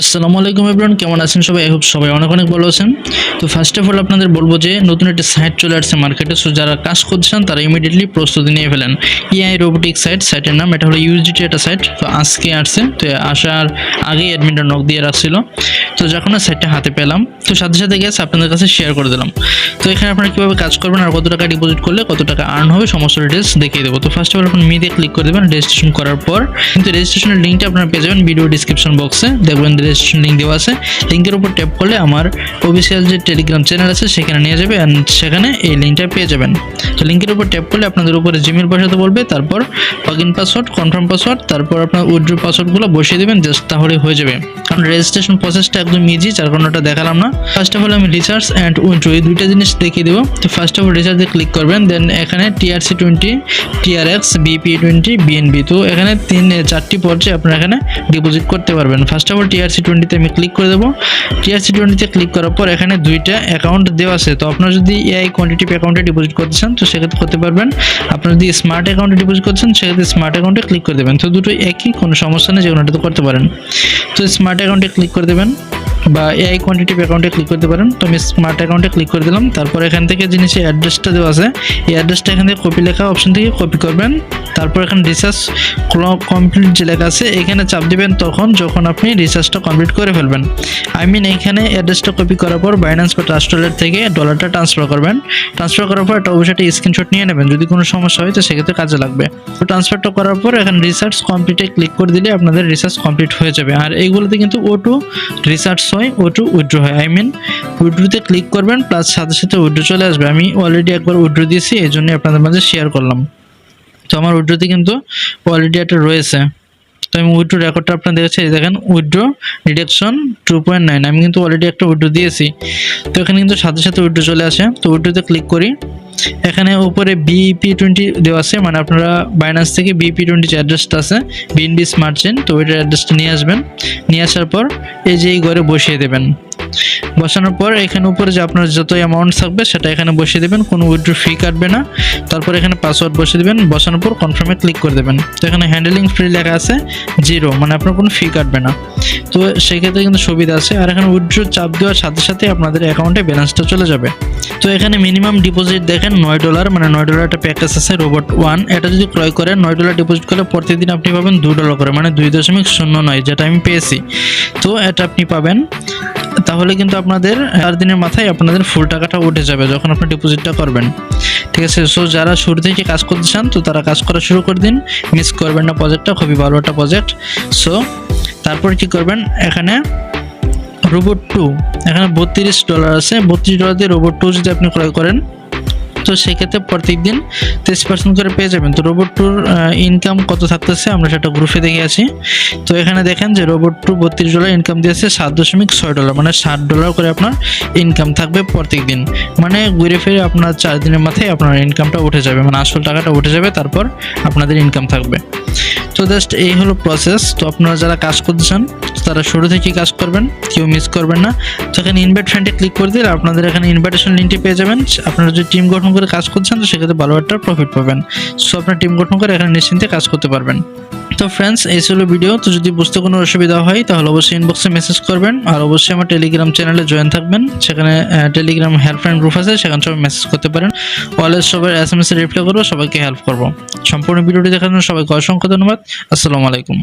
আসসালামু আলাইকুম এভরিওয়ান কেমন আছেন সবাই? হোপ সবাই অনেক অনেক ভালো আছেন। তো ফার্স্ট অফ অল আপনাদের বলব যে নতুন একটা সাইট চলে আসছে মার্কেটে সো যারা কাজ করছেন তারা ইমিডিয়েটলি প্রস্তুতি নিয়ে ফেলেন। ইআই রোবোটিক সাইট সাইটের নাম, এটা হলো ইউজিটি একটা সাইট তো আজকে আসছে, তো আসার আগেই অ্যাডমিনটা নক দিয়ে রাখছিল। তো যখন না সাইটটা হাতে পেলাম। তো সাথে সাথে গেছে আপনাদের কাছে শেয়ার করে দিলাম। তো এখানে আপনারা কীভাবে কাজ করবেন আর কত টাকা ডিপোজিট করলে কত টাকা আর্ন হবে সমস্ত ডিটেলস দেখিয়ে দেবো। তো ফার্স্ট অফ অল আপনি মি দিয়ে ক্লিক করে দেবেন রেজিস্ট্রেশন করার পর। কিন্তু রেজিস্ট্রেশনের লিঙ্কটা আপনারা পেয়ে যাবেন ভিডিও ডিসক্রিপশন বক্সে দেখবেন রেজিস্ট্রেশন লিঙ্ক দেওয়া আছে। লিঙ্কের উপর ট্যাপ করলে আমার অফিসিয়াল যে টেলিগ্রাম চ্যানেল আছে, সেখানে নিয়ে যাবে অ্যান্ড সেখানে এই লিঙ্কটা পেয়ে যাবেন। তো লিঙ্কের উপর ট্যাপ করলে আপনাদের উপরে জিমেল বসাতে বলবে, তারপর log in password confirm password তারপর আপনার উইথড্র পাসওয়ার্ডগুলো বসিয়ে দেবেন জাস্ট তাহলে হয়ে যাবে। কারণ রেজিস্ট্রেশন প্রসেসটা একদম ইজি যার কারণে ওটা দেখালাম না। ফার্স্ট অফ অল আমি রিচার্জ অ্যান্ড উইথড্র এই দুইটা জিনিস দেখিয়ে দেবো। তো ফার্স্ট অফ অল রিচার্জে ক্লিক করবেন দেন এখানে TRC twenty TRX BP twenty BNB তো এখানে তিন, চারটি পর্যায়ে আপনারা এখানে ডিপোজিট করতে পারবেন। ফার্স্ট অফ অল টিআরসি টোয়েন্টিতে আমি ক্লিক করে দেবো। টিআরসি টোয়েন্টিতে ক্লিক করার পর এখানে দুইটা অ্যাকাউন্ট দেওয়া আছে। তো আপনার যদি এআই কোয়ান্টিটিভ অ্যাকাউন্টে ডিপোজিট করতে চান, তো সেক্ষেত্রে করতে পারবেন। আপনার যদি স্মার্ট অ্যাকাউন্টে ডিপোজিট করছেন সেক্ষেত্রে স্মার্ট অ্যাকাউন্টে ক্লিক করে দেবেন। তো দুটো একই, কোনো সমস্যা নেই যে কোনোটাতে করতে পারেন। তো স্মার্ট অ্যাকাউন্টে ক্লিক করে দেবেন। বা এআই কোয়ান্টিটিভ অ্যাকাউন্টে ক্লিক করতে পারেন। তো আমি স্মার্ট অ্যাকাউন্টে ক্লিক করে দিলাম। তারপর এখান থেকে জিনিসের অ্যাড্রেসটা দেওয়া আছে, এই অ্যাড্রেসটা এখান থেকে কপি লেখা অপশন থেকে কপি করবেন। তারপর এখানে রিসার্চ কমপ্লিট যে লেখা আছে, এখানে চাপ দিবেন তখন যখন আপনি রিসার্চটা কমপ্লিট করে ফেলবেন। আই মিন এখানে অ্যাড্রেসটা কপি করার পর বাইন্যান্স বা ট্রাস্টলের থেকে ডলারটা ট্রান্সফার করবেন। ট্রান্সফার করার পর একটা অবশ্যই স্ক্রিনশট নিয়ে নেবেন। যদি কোনো সমস্যা হয় তো সেক্ষেত্রে কাজে লাগবে। তো ট্রান্সফারটা করার পর এখানে রিসার্চ কমপ্লিটে ক্লিক করে দিলে আপনাদের রিসার্চ কমপ্লিট হয়ে যাবে। আর এইগুলোতে কিন্তু ও টু রিসার্চ হয় ও টু উইড্রো হয় আই মিন উইড্রোতে ক্লিক করবেন প্লাস সাথে সাথে উইড্রো চলে আসবে। আমি অলরেডি একবার উইড্রো দিয়েছি, এই জন্য আপনাদের মাঝে শেয়ার করলাম। তো আমার উইড্রোতে কিন্তু অলরেডি একটা রয়েছে। তো আমি উইড্রো রেকর্ডটা আপনাদের কাছে দেখেন withdraw deduction two point nine আমি কিন্তু অলরেডি একটা উইড্রো দিয়েছি। তো এখানে কিন্তু সাথে সাথে উইড্রো চলে আসে। তো উইড্রোতে ক্লিক করি। এখানে উপরে বিপি টোয়েন্টি দেওয়া আছে মানে আপনারা বাইনান্স থেকে বিপি টোয়েন্টি যে অ্যাড্রেসটা আছে বিএনবি স্মার্ট চেন তো ওইটার অ্যাড্রেসটা নিয়ে আসবেন। নিয়ে আসার পর এই যে এই ঘরে বসিয়ে দেবেন। বসানোর পর এখানে উপরে যে আপনার যত অ্যামাউন্ট থাকবে, সেটা এখানে বসিয়ে দেবেন, কোনো উইড্রো ফি কাটবে না। তারপর এখানে পাসওয়ার্ড বসিয়ে দেবেন, বসানোর পর কনফার্মে ক্লিক করে দেবেন। তো এখানে হ্যান্ডেলিং ফ্রি লেখা আছে জিরো মানে আপনার কোনো ফি কাটবে না। তো সেই ক্ষেত্রে কিন্তু সুবিধা আছে। আর এখানে উইথড্র চাপ দেওয়ার সাথে সাথে আপনাদের অ্যাকাউন্টে ব্যালেন্সটা চলে যাবে। তো এখানে মিনিমাম ডিপোজিট দেখেন, নয় ডলার মানে নয় ডলার একটা প্যাকেজ আছে রোবট ওয়ান এটা যদি ক্রয় করেন নয় ডলার ডিপোজিট করলে প্রতিদিন আপনি পাবেন দু ডলার করে মানে দুই দশমিক শূন্য নয়, যেটা আমি পেয়েছি। তো এটা আপনি পাবেন। তাহলে কিন্তু আপনাদের চার দিনের মাথায় আপনাদের ফুল টাকাটা উঠে যাবে যখন আপনি ডিপোজিটটা করবেন। ঠিক আছে সো যারা শুরু থেকে কাজ করতে চান, তো তারা কাজ করা শুরু করে দিন। মিস করবেন না প্রজেক্টটা খুবই ভালো একটা প্রজেক্ট সো তারপর কি করবেন? এখানে রোবট টু এখানে বত্রিশ ডলার আছে। বত্রিশ ডলার দিয়ে রোবট টু যদি আপনি ক্রয় করেন তো সেক্ষেত্রে প্রত্যেক দিন তেইশ পার্সেন্ট করে পেয়ে যাবেন। তো রোবট টুর ইনকাম কত থাকতেছে আমরা সেটা গ্রুপে দেখে আছি তো এখানে দেখেন যে রোবট টু বত্রিশ ডলার ইনকাম দিয়েছে সাত দশমিক ছয় ডলার মানে ষাট ডলার করে আপনার ইনকাম থাকবে প্রত্যেক দিন মানে ঘুরে ফিরে আপনার চার দিনের মাথায় আপনার ইনকামটা উঠে যাবে মানে আসল টাকাটা উঠে যাবে, তারপর আপনাদের ইনকাম থাকবে। তো জাস্ট এই হলো প্রসেস তো আপনারা যারা কাজ করতে চান, তারা শুরু থেকেই কাজ করবেন, কেউ মিস করবেন না। তো এখানে ইনভাইট ফ্রেন্ডে ক্লিক করে দিলে আপনাদের এখানে ইনভাইটেশন লিঙ্কটি পেয়ে যাবেন। আপনারা যদি টিম গঠন করে কাজ করছেন তো সেক্ষেত্রে ভালো একটা প্রফিট পাবেন। সো আপনার টিম গঠন করে এখানে নিশ্চিন্তে কাজ করতে পারবেন। তো ফ্রেন্ডস এই ছিল ভিডিও তো যদি বুঝতে কোনো অসুবিধা হয়, তাহলে অবশ্যই ইনবক্সে মেসেজ করবেন। আর অবশ্যই আমার টেলিগ্রাম চ্যানেলে জয়েন থাকবেন। সেখানে টেলিগ্রাম হেল্প হেল্পলাইন গ্রুপ আছে, সেখানে সবাই মেসেজ করতে পারেন। অলওয়েজ সবাই এস এম এস রিপ্লাই করব, সবাইকে হেল্প করব। সম্পূর্ণ ভিডিওটি দেখার জন্য সবাইকে অসংখ্য ধন্যবাদ। আসসালামু আলাইকুম।